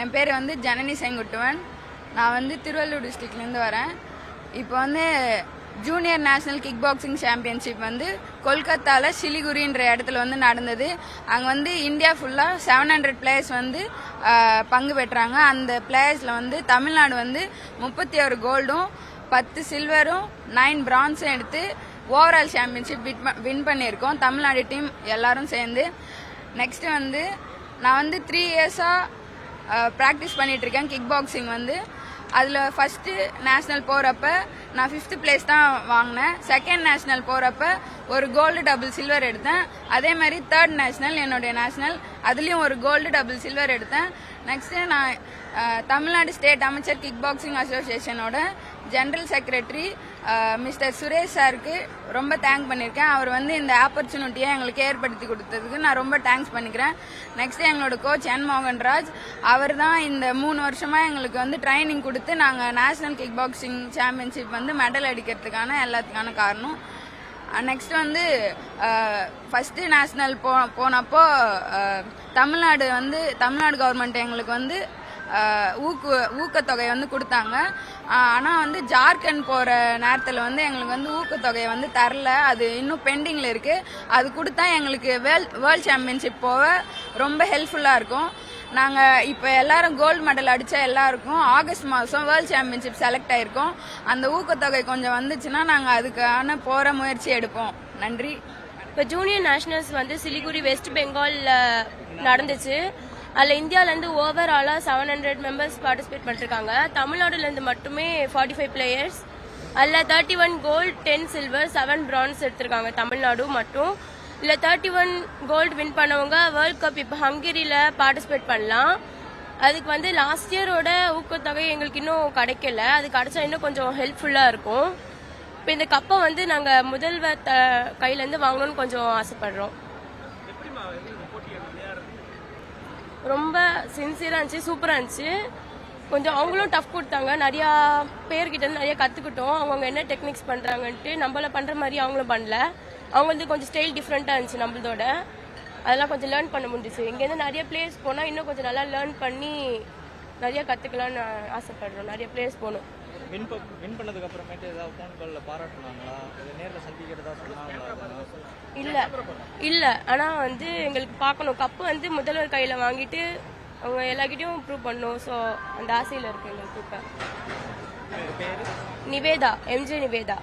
என் பேர் வந்து ஜனனி செங்குட்டுவன். நான் வந்து திருவள்ளூர் டிஸ்ட்ரிக்ட்லேருந்து வரேன். இப்போ வந்து junior national kick boxing championship வந்து கொல்கத்தாவில் சிலிகுரின்ற இடத்துல வந்து நடந்தது. அங்கே வந்து இந்தியா ஃபுல்லாக செவன் ஹண்ட்ரட் பிளேயர்ஸ் வந்து பங்கு பெற்றாங்க. அந்த பிளேயர்ஸில் வந்து தமிழ்நாடு வந்து முப்பத்தி ஒரு கோல்டும் பத்து சில்வரும் நைன் பிரான்ஸும் எடுத்து ஓவரால் சாம்பியன்ஷிப் வின் பண்ணியிருக்கோம். தமிழ்நாடு டீம் எல்லாரும் சேர்ந்து. நெக்ஸ்ட்டு வந்து நான் வந்து த்ரீ இயர்ஸாக ப்ராக்டிஸ் பண்ணிட்டு இருக்கேன் கிக் பாக்ஸிங் வந்து. அதில் ஃபஸ்ட்டு நேஷ்னல் போகிறப்ப நான் ஃபிஃப்த்து பிளேஸ் தான் வாங்கினேன். செகண்ட் நேஷ்னல் போகிறப்ப ஒரு கோல்டு டபுள் சில்வர் எடுத்தேன். அதே மாதிரி தேர்ட் நேஷ்னல் என்னுடைய நேஷ்னல் அதுலேயும் ஒரு கோல்டு டபுள் சில்வர் எடுத்தேன். நெக்ஸ்ட்டு நான் தமிழ்நாடு ஸ்டேட் அமைச்சர் கிக் பாக்ஸிங் அசோசியேஷனோட ஜென்ரல் செக்ரட்டரி மிஸ்டர் சுரேஷ் சாருக்கு ரொம்ப தேங்க் பண்ணியிருக்கேன் அவர் வந்து இந்த ஆப்பர்ச்சுனிட்டியை எங்களுக்கு ஏற்படுத்தி கொடுத்ததுக்கு நான் ரொம்ப தேங்க்ஸ் பண்ணிக்கிறேன். நெக்ஸ்ட் எங்களோட கோச் என் மோகன்ராஜ் அவர் தான் இந்த மூணு வருஷமாக எங்களுக்கு வந்து ட்ரைனிங் கொடுத்து நாங்கள் நேஷனல் கிக் பாக்ஸிங் சாம்பியன்ஷிப் வந்து மெடல் அடிக்கிறதுக்கான எல்லாத்துக்கான காரணம். நெக்ஸ்ட் வந்து ஃபஸ்ட்டு நேஷ்னல் போ போனப்போ தமிழ்நாடு வந்து தமிழ்நாடு கவர்மெண்ட் எங்களுக்கு வந்து ஊக்கு ஊக்கத்தொகை வந்து கொடுத்தாங்க. ஆனால் வந்து ஜார்க்கண்ட் போகிற நேரத்தில் வந்து எங்களுக்கு வந்து ஊக்கத்தொகையை வந்து தரல. அது இன்னும் பெண்டிங்கில் இருக்குது அது கொடுத்தா எங்களுக்கு வேல் வேர்ல்ட் சாம்பியன்ஷிப் போக ரொம்ப ஹெல்ப்ஃபுல்லாக இருக்கும். நாங்கள் இப்போ எல்லாரும் கோல்டு மெடல் அடித்த எல்லாருக்கும் ஆகஸ்ட் மாதம் வேர்ல்ட் சாம்பியன்ஷிப் செலக்ட் ஆயிருக்கோம். அந்த ஊக்கத்தொகை கொஞ்சம் வந்துச்சுன்னா நாங்கள் அதுக்கான போகிற முயற்சி எடுப்போம். நன்றி. இப்போ ஜூனியர் நேஷனல்ஸ் வந்து சிலிகுரி வெஸ்ட் பெங்காலில் நடந்துச்சு. அதில் இந்தியாவிலேருந்து ஓவராலாக செவன் ஹண்ட்ரட் மெம்பர்ஸ் பார்ட்டிசிபேட் பண்ணிருக்காங்க. தமிழ்நாடுலேருந்து மட்டுமே ஃபார்ட்டி ஃபைவ் பிளேயர்ஸ் அதில் thirty one gold ten silver seven bronze எடுத்திருக்காங்க. தமிழ்நாடு மட்டும். இல்லை தேர்ட்டி ஒன் கோல்டு வின் பண்ணவங்க வேர்ல்ட் கப் இப்போ ஹங்கேரியில் பார்ட்டிசிபேட் பண்ணலாம். அதுக்கு வந்து லாஸ்ட் இயரோட ஊக்கத்தொகை எங்களுக்கு இன்னும் கிடைக்கல. அது கிடைச்சா இன்னும் கொஞ்சம் ஹெல்ப்ஃபுல்லாக இருக்கும். இப்போ இந்த கப்பை வந்து நாங்கள் முதல்வர் த கையிலேருந்து வாங்கணும்னு கொஞ்சம் ஆசைப்படுறோம். ரொம்ப சின்சியராக இருந்துச்சு சூப்பராக இருந்துச்சு. கொஞ்சம் அவங்களும் டஃப் கொடுத்தாங்க. நிறையா பேர்கிட்ட நிறையா நிறைய கற்றுக்கிட்டோம் அவங்க என்ன டெக்னிக்ஸ் பண்ணுறாங்கன்ட்டு நம்மள பண்ணுற மாதிரி அவங்களும் பண்ணல. அவங்க வந்து கொஞ்சம் ஸ்டைல் டிஃப்ரெண்ட்டாக இருந்துச்சு நம்மளதோட அதெல்லாம் கொஞ்சம் லேர்ன் பண்ண முடிஞ்சுச்சு. இங்கேருந்து நிறைய பிளேஸ் போனால் இன்னும் கொஞ்சம் நல்லா லேர்ன் பண்ணி நிறைய கற்றுக்கலாம்னு ஆசைப்படுறோம். நிறைய பிளேஸ் போகணும். வின் ப வின் பண்ணதுக்கு அப்புறமேட்டு ஏதாவது ஃபோன் காலில் பாராட்டுனாங்களா இல்லை நேரில் சந்திக்கிறதா சொன்னாங்களா அதெல்லாம்? இல்ல. இல்ல. ஆனா வந்து எங்களுக்கு பார்க்கணும். கப்பு வந்து முதல்வர் கையில வாங்கிட்டு அவங்க எல்லார்கிட்டயும் ப்ரூவ் பண்ணணும். ஸோ அந்த ஆசையில இருக்கு எங்களுக்கு இப்ப. நிவேதா. எம்ஜே நிவேதா.